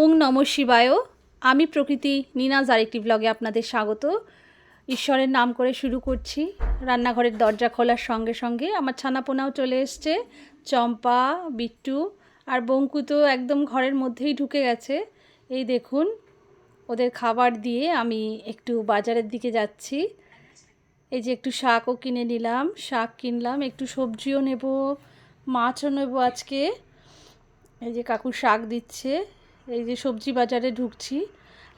ওং নম শিবায়। আমি প্রকৃতি নিনাজ আরেকটি ব্লগে আপনাদের স্বাগত। ঈশ্বরের নাম করে শুরু করছি। রান্নাঘরের দরজা খোলার সঙ্গে সঙ্গে আমার ছানাপোনাও চলে এসছে, চম্পা, বিট্টু আর বঙ্কু তো একদম ঘরের মধ্যেই ঢুকে গেছে। এই দেখুন, ওদের খাবার দিয়ে আমি একটু বাজারের দিকে যাচ্ছি। এই যে একটু শাকও কিনে নিলাম, শাক কিনলাম, একটু সবজিও নেব, মাছও নেব আজকে। এই যে কাকু শাক দিচ্ছে। এই যে সবজি বাজারে ঢুকছি।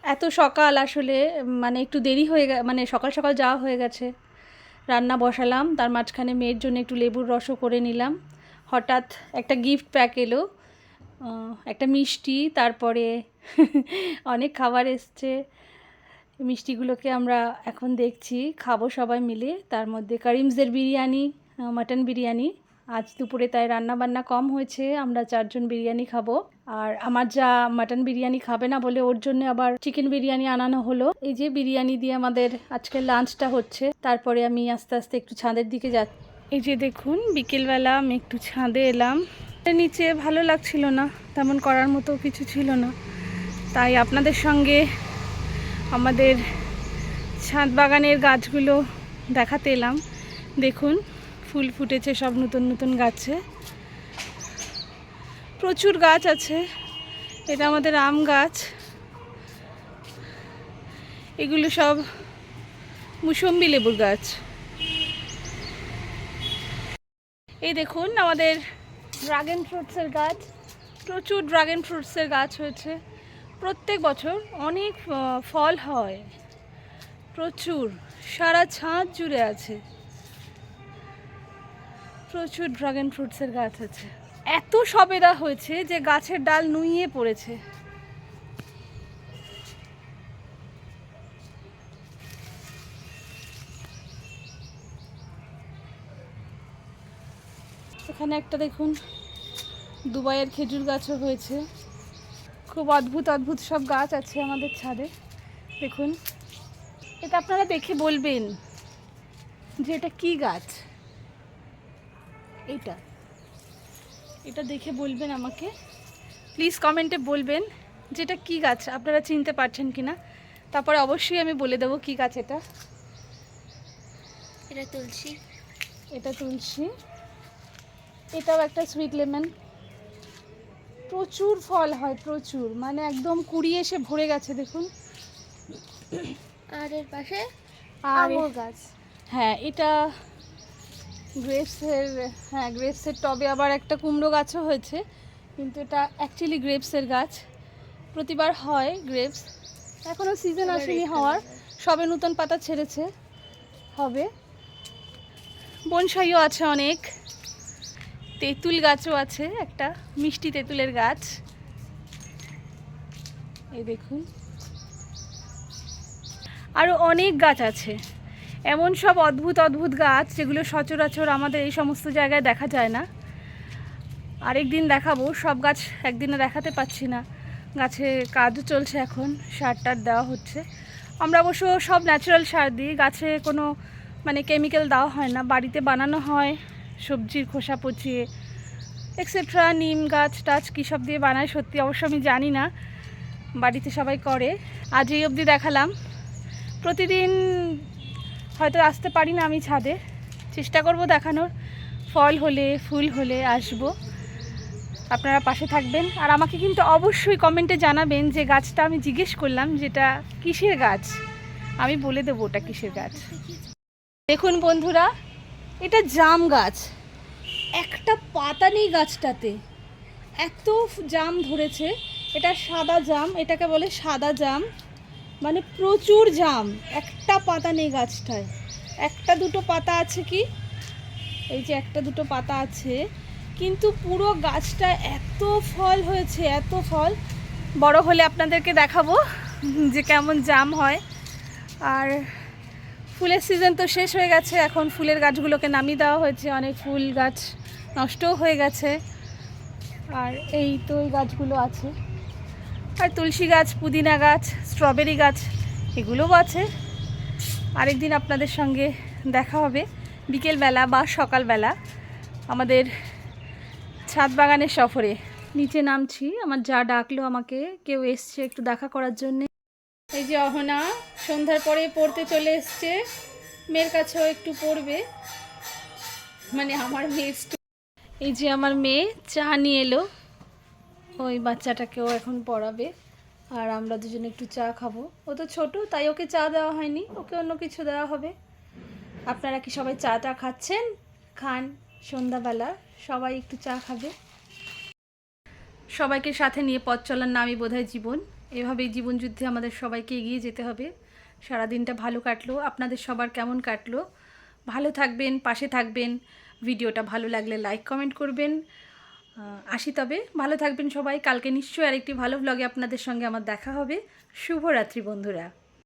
এত সকাল আসলে মানে একটু দেরি হয়ে গে মানে সকাল সকাল যাওয়া হয়ে গেছে। রান্না বসালাম, তার মাঝখানে মেয়ের জন্য একটু লেবুর রসও করে নিলাম। হঠাৎ একটা গিফট প্যাক এলো একটা মিষ্টি, তারপরে অনেক খাবার এসছে। মিষ্টিগুলোকে আমরা এখন দেখছি, খাব সবাই মিলে। তার মধ্যে করিমসের বিরিয়ানি মাটন বিরিয়ানি। আজ দুপুরে তাই রান্না বান্না কম হয়েছে, আমরা চারজন বিরিয়ানি খাব। আর আমার যা মাটন বিরিয়ানি খাবে না বলে ওর জন্য আবার চিকেন বিরিয়ানি আনানো হলো। এই যে বিরিয়ানি দিয়ে আমাদের আজকে লাঞ্চটা হচ্ছে, তারপরে আমি আস্তে আস্তে একটু ছাদের দিকে যা এই যে দেখুন, বিকেলবেলা আমি একটু ছাদে এলাম। নিচে ভালো লাগছিল না, তেমন করার মতো কিছু ছিল না। তাই আপনাদের সঙ্গে আমাদের ছাদ বাগানের গাছগুলো দেখাতে এলাম। দেখুন ফুল ফুটেছে সব নতুন নতুন গাছে। প্রচুর গাছ আছে। এটা আমাদের আম গাছ। এগুলো সব মুসম্বি লেবুর গাছ। এই দেখুন আমাদের ড্রাগন ফ্রুটসের গাছ। প্রচুর ড্রাগন ফ্রুটসের গাছ হয়েছে। প্রত্যেক বছর অনেক ফল হয়। প্রচুর, সারা ছাদ জুড়ে আছে। প্রচুর ড্রাগন ফ্রুটসের গাছ আছে। এত সবেদা হয়েছে যে গাছের ডাল নুইয়ে পড়েছে। এখানে একটা দেখুন, দুবাইয়ের খেজুর গাছও হয়েছে। খুব অদ্ভুত অদ্ভুত সব গাছ আছে আমাদের ছাদে। দেখুন, এটা আপনারা দেখে বলবেন যে এটা কী গাছ? এটা এটা দেখে বলবেন আমাকে। প্লিজ কমেন্টে বলবেন যে এটা কী গাছ আপনারা চিনতে পারছেন কি না তারপরে অবশ্যই আমি বলে দেবো কী গাছ এটা। এটা তুলসী। এটা তুলসী। এটাও একটা সুইট লেমন প্রচুর ফল হয় প্রচুর। মানে একদম কুড়ি এসে ভরে গেছে দেখুন। আর এর পাশে আঙুর গাছ। হ্যাঁ এটা গ্রেপসের হ্যাঁ গ্রেপসের টবে আবার একটা কুমড়ো গাছও হয়েছে কিন্তু এটা অ্যাকচুয়ালি গ্রেপসের গাছ। প্রতিবার হয় গ্রেপস। এখনও সিজন আসেনি হওয়ার। সবে নতুন পাতা ছেড়েছে। হবে। বনসাইও আছে অনেক। তেঁতুল গাছও আছে একটা মিষ্টি তেঁতুলের গাছ। এই দেখুন। আরও অনেক গাছ আছে। এমন সব অদ্ভুত অদ্ভুত গাছ যেগুলো সচরাচর আমাদের এই সমস্ত জায়গায় দেখা যায় না। আরেক দিন দেখাবো, সব গাছ একদিনে দেখাতে পাচ্ছি না। গাছে কাজও চলছে এখন, সার টার দেওয়া হচ্ছে। আমরা অবশ্য সব ন্যাচারাল সার দিই, গাছে কোনো মানে কেমিক্যাল দেওয়া হয় না। বাড়িতে বানানো হয়, সবজির খোসা পচিয়ে এক্সেট্রা নিম গাছ টাছ কী সব দিয়ে বানায় সত্যি অবশ্য আমি জানি না। বাড়িতে সবাই করে। আজ এই অবধি দেখালাম। প্রতিদিন হয়তো আসতে পারি না আমি ছাদে। চেষ্টা করব দেখানোর। ফল হলে, ফুল হলে আসব। আপনারা পাশে থাকবেন। আর আমাকে কিন্তু অবশ্যই কমেন্টে জানাবেন যে গাছটা আমি জিজ্ঞেস করলাম যেটা কিসের গাছ। আমি বলে দেবো ওটা কিসের গাছ। দেখুন বন্ধুরা, এটা জাম গাছ। একটা পাতা নেই গাছটাতে। এত জাম ধরেছে। এটা সাদা জাম, এটাকে বলে সাদা জাম। মানে প্রচুর জাম। একটা পাতা নেই গাছটায়। একটা দুটো পাতা আছে কি? এই যে একটা দুটো পাতা আছে। কিন্তু পুরো গাছটা এত ফল হয়েছে, এত ফল। বড় হলে আপনাদেরকে দেখাবো যে কেমন জাম হয়। আর ফুলের সিজন তো শেষ হয়ে গেছে, এখন ফুলের গাছগুলোকে নামিয়ে দেওয়া হয়েছে। অনেক ফুল গাছ নষ্টও হয়ে গেছে। আর এই তো এই গাছগুলো আছে। আর তুলসী গাছ, পুদিনা গাছ স্ট্রবেরি গাছ, এগুলোও আছে। আরেকদিন আপনাদের সঙ্গে দেখা হবে। বিকেলবেলা বা সকালবেলা আমাদের ছাদ বাগানের সফরে। নিচে নামছি, আমার যা ডাকলো আমাকে, কেউ এসছে একটু দেখা করার জন্যে। এই যে অহনা, সন্ধ্যার পরে পড়তে চলে এসছে। মেয়ের কাছেও একটু পড়বে। মানে আমার মেয়ে এই যে আমার মেয়ে, চা নিয়ে এলো। ওই বাচ্চাটাকেও এখন পড়াবে। আর আমরা দুজনে একটু চা খাব। ও তো ছোট, তাই ওকে চা দেওয়া হয়নি। ওকে অন্য কিছু দেওয়া হবে। আপনারা কি সবাই চা টা খাচ্ছেন? খান, সন্ধ্যাবেলা। সবাই একটু চা খাবে। সবাইকে সাথে নিয়ে পথ চলার নামই বোধহয় জীবন। এভাবেই জীবন যুদ্ধে আমাদের সবাইকে এগিয়ে যেতে হবে। সারা দিনটা ভালো কাটলো। আপনাদের সবার কেমন কাটলো? ভালো থাকবেন, পাশে থাকবেন। ভিডিওটা ভালো লাগলে লাইক, কমেন্ট করবেন। আসি তবে। ভালো থাকবেন সবাই। কালকে নিশ্চয়ই আরেকটি ভালো ব্লগে আপনাদের সঙ্গে আমার দেখা হবে। শুভরাত্রি বন্ধুরা।